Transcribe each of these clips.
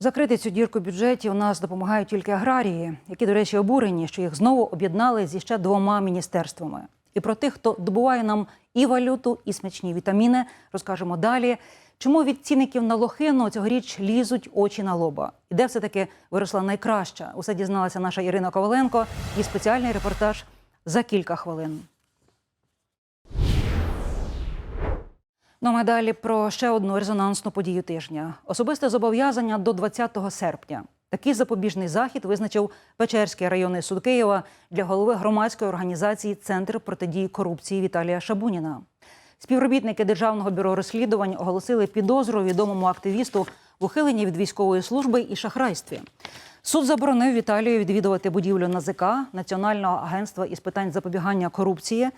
Закрити цю дірку в бюджеті у нас допомагають тільки аграрії, які, до речі, обурені, що їх знову об'єднали зі ще двома міністерствами. І про тих, хто добуває нам і валюту, і смачні вітаміни, розкажемо далі. Чому від цінників на лохину цьогоріч лізуть очі на лоба? І де все таки виросла найкраща? Усе дізналася наша Ірина Коваленко. І спеціальний репортаж за кілька хвилин. Ну, а далі про ще одну резонансну подію тижня: особисте зобов'язання до 20 серпня. Такий запобіжний захід визначив Печерський районний суд Києва для голови громадської організації Центр протидії корупції Віталія Шабуніна. Співробітники Державного бюро розслідувань оголосили підозру відомому активісту в ухиленні від військової служби і шахрайстві. Суд заборонив Віталію відвідувати будівлю НАЗК Національного агентства із питань запобігання корупції.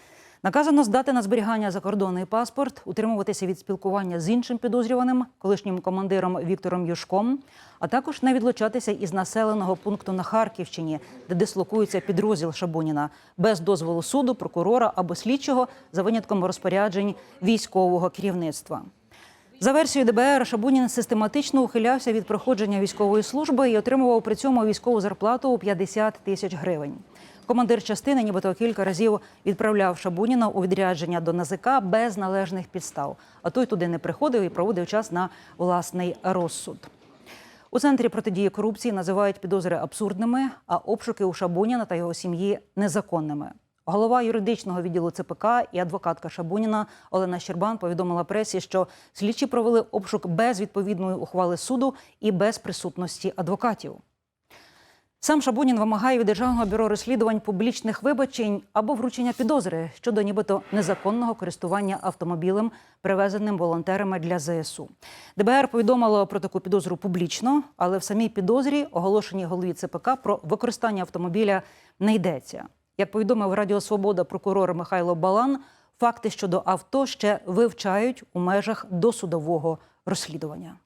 Наказано здати на зберігання закордонний паспорт, утримуватися від спілкування з іншим підозрюваним, колишнім командиром Віктором Юшком, а також не відлучатися із населеного пункту на Харківщині, де дислокується підрозділ Шабуніна, без дозволу суду, прокурора або слідчого за винятком розпоряджень військового керівництва. За версією ДБР, Шабунін систематично ухилявся від проходження військової служби і отримував при цьому військову зарплату у 50 тисяч гривень. Командир частини, нібито кілька разів відправляв Шабуніна у відрядження до НАЗК без належних підстав. А той туди не приходив і проводив час на власний розсуд. У центрі протидії корупції називають підозри абсурдними, а обшуки у Шабуніна та його сім'ї незаконними. Голова юридичного відділу ЦПК і адвокатка Шабуніна Олена Щербан повідомила пресі, що слідчі провели обшук без відповідної ухвали суду і без присутності адвокатів. Сам Шабунін вимагає від державного бюро розслідувань публічних вибачень або вручення підозри щодо нібито незаконного користування автомобілем, привезеним волонтерами для ЗСУ. ДБР повідомило про таку підозру публічно, але в самій підозрі, оголошеній голові ЦПК, про використання автомобіля не йдеться. Як повідомив Радіо Свобода прокурор Михайло Балан, факти щодо авто ще вивчають у межах досудового розслідування.